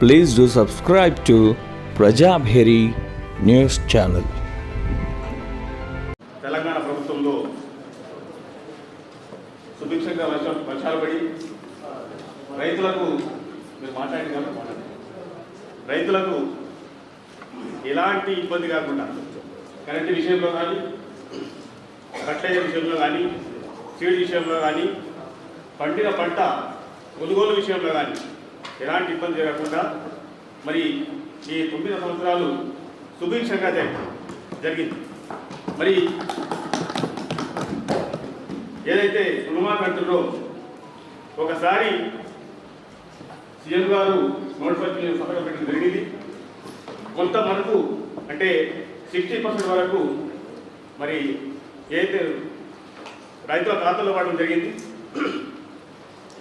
Please do subscribe to Prajabheri news channel. Telangana ప్రభుత్వంలో సుభిక్షంగా వర్షం వర్షాలు పడి రైతులకు మీరు మాట్లాడింది కాబట్టి మాట్లాడండి. రైతులకు ఎలాంటి ఇబ్బంది కాకుండా కరెంటు విషయంలో కానీ ఫర్టిలైజర్ విషయంలో కానీ సీడ్ విషయంలో కానీ పండిన పంట కొనుగోలు విషయంలో కానీ ఎలాంటి ఇబ్బంది జరగకుండా మరి ఈ తొమ్మిది సంవత్సరాలు సుభిక్షంగా జరిగింది. మరి ఏదైతే రుణమాఫీ అంటున్నారో ఒకసారి సీఎం గారు నోటిఫికేషన్ మీద పెట్టడం జరిగింది. కొంత మనకు అంటే సిక్స్టీ పర్సెంట్ వరకు మరి ఏదైతే రైతుల ఖాతాలో పడడం జరిగింది.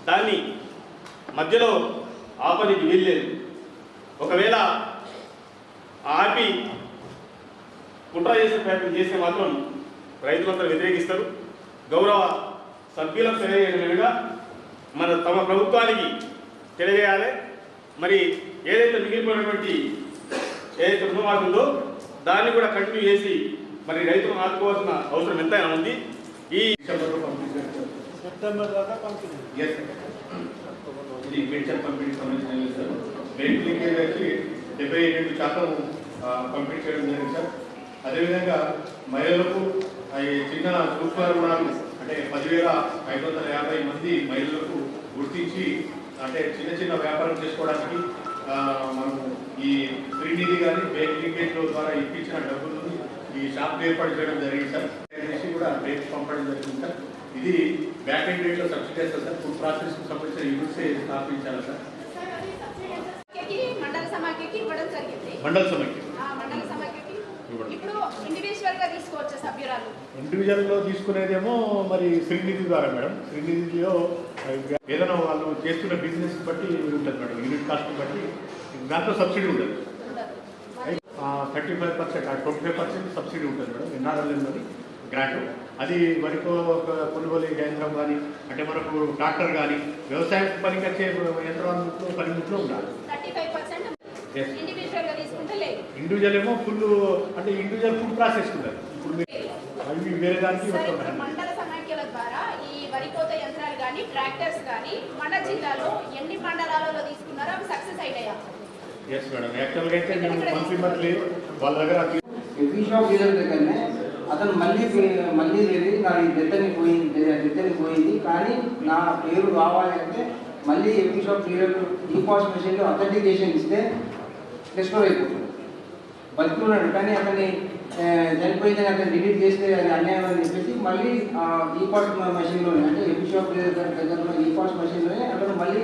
దాన్ని మధ్యలో ఆపనికి వీల్లేదు. ఒకవేళ ఆపి కుట్ర చేసే ప్రయత్నం చేస్తే మాత్రం రైతులందరూ వ్యతిరేకిస్తారు. గౌరవ సభ్యులకు తెలియజేయడమేగా మన తమ ప్రభుత్వానికి తెలియజేయాలి. మరి ఏదైతే మిగిలిపోయినటువంటి ఏదైతే రుణమాఫీ ఉందో దాన్ని కూడా కంటిన్యూ చేసి మరి రైతులను ఆదుకోవాల్సిన అవసరం ఎంతైనా ఉంది. ఈ సెప్టెంబర్ దాకా పంపిణీ. ఇది పెన్షన్ పంపిణీ సంబంధించిన సార్. మెరిట్ లింకేజ్ వచ్చి డెబ్బై రెండు శాతం పంపిణీ చేయడం జరిగింది సార్. అదేవిధంగా మహిళలకు అవి చిన్న సూక్ష్మ రుణాలు అంటే పదివేల ఐదు వందల యాభై మంది మహిళలకు గుర్తించి అంటే చిన్న చిన్న వ్యాపారం చేసుకోవడానికి మనము ఈ శ్రీనిధి కానీ బ్యాంక్ లింకేజ్ ద్వారా ఇప్పించిన డబ్బులను ఈ షాప్ ఏర్పాటు చేయడం జరిగింది సార్. కూడా బ్రేక్ పంపడం జరిగింది సార్. ఇది బ్యాక్ ఎండ్ రేట్లో సబ్సిడీ వస్తుంది సార్. ఫుడ్ ప్రాసెస్ సంబంధించిన యూనిట్స్ స్థాపించాలి సార్? మండల సమైక్య ఇండివిజువల్ ఇండివిజువల్లో తీసుకునేదేమో మరి శ్రీనిధి ద్వారా మేడం. శ్రీనిధిలో ఏదైనా వాళ్ళు చేస్తున్న బిజినెస్ బట్టి ఉంటుంది మేడం. యూనిట్ కాస్ట్ బట్టి. దాంట్లో సబ్సిడీ ఉండదు. మరి thirty five percent twenty five percent subsidy ఉంటుంది మేడం. ఎన్ఆర్ఎల్ఎంలోని గ్రాంట్ అది వరికో ఒక కొనుగోలు కేంద్రం కానీ అంటే మనకు ట్రాక్టర్ కానీ వ్యవసాయ పనికి వచ్చే యంత్రాలు పనిముట్లు ఉండాలి. ఇండివిజువల్ ఏమో ఫుల్ అంటే ఇండివిజువల్ ఫుడ్ ప్రాసెస్ ఇప్పుడు మీరు అవి వేరే దానికి సరే ఇప్పుడు వస్తుంది మండల సమాఖ్యల ద్వారా ఈ వరి కోత యంత్రాలు కానీ ట్రాక్టర్స్ కానీ మన జిల్లాలో ఎన్ని మండలాలలో తీసుకున్నారో అవి సక్సెస్ అయినాయా? ఎస్ మేడం యాక్చువల్గా అయితే మేము మంత్లీ మంత్లీ వాళ్ళ దగ్గర అతను మళ్ళీ మళ్ళీ వెళ్ళి నా డెత్తని పోయింది డెత్తని పోయింది. కానీ నా పేరు కావాలి అంటే మళ్ళీ ఎఫీ షాప్ డీలర్ ఈ పాస్ మెషిన్లో అథెంటికేషన్ ఇస్తే రెస్టోర్ అయిపోతుంది. బతుకున్నాడు. కానీ అతన్ని చనిపోయిందని అతను డిలీట్ చేస్తే అది అన్యాయం అని చెప్పేసి మళ్ళీ ఈ పాస్ మెషిన్లోనే అంటే ఎఫీ షాప్ డీలర్ గారి దగ్గర ఉన్న ఈ పాస్ మెషిన్లోనే అతను మళ్ళీ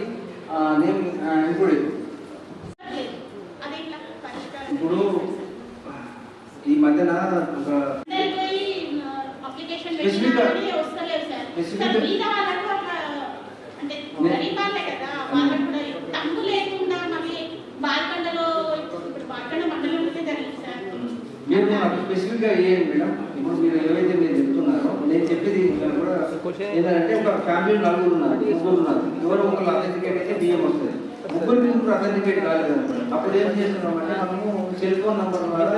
నేమ్ ఇంక్లూడ్ అయిపోతుంది. ఇప్పుడు ఈ మధ్యన ఒక అప్లికేషన్ Specific గా- పెట్టినా కానీ వస్తలేదు సార్. Specific సార్ గా- మీద వాళ్ళకు అట్లా అంటే నే- గరీబ్ వాళ్ళే కదా వాళ్ళకు కూడా తమ్ము లేకుండా మళ్ళీ బాల్కండలో ఇప్పుడు బాల్కండ మండలం ఉంటే జరిగింది సార్. మీరు నాకు స్పెసిఫిక్గా ఇవ్వండి మేడం. ఇప్పుడు మీరు ఏవైతే మీరు చెప్తున్నారో నేను చెప్పేది కూడా ఏంటంటే ఒక ఫ్యామిలీ నలుగురు ఉన్నారు ముగ్గురు ఉన్నారు. ఎవరు ఒకరు అథెంటికేట్ అయితే బియ్యం వస్తుంది. ముగ్గురికి ముగ్గురు అథెంటికేట్ కాలేదు. అప్పుడు ఏం చేస్తున్నామంటే మనము సెల్ ఫోన్ నంబర్ ద్వారా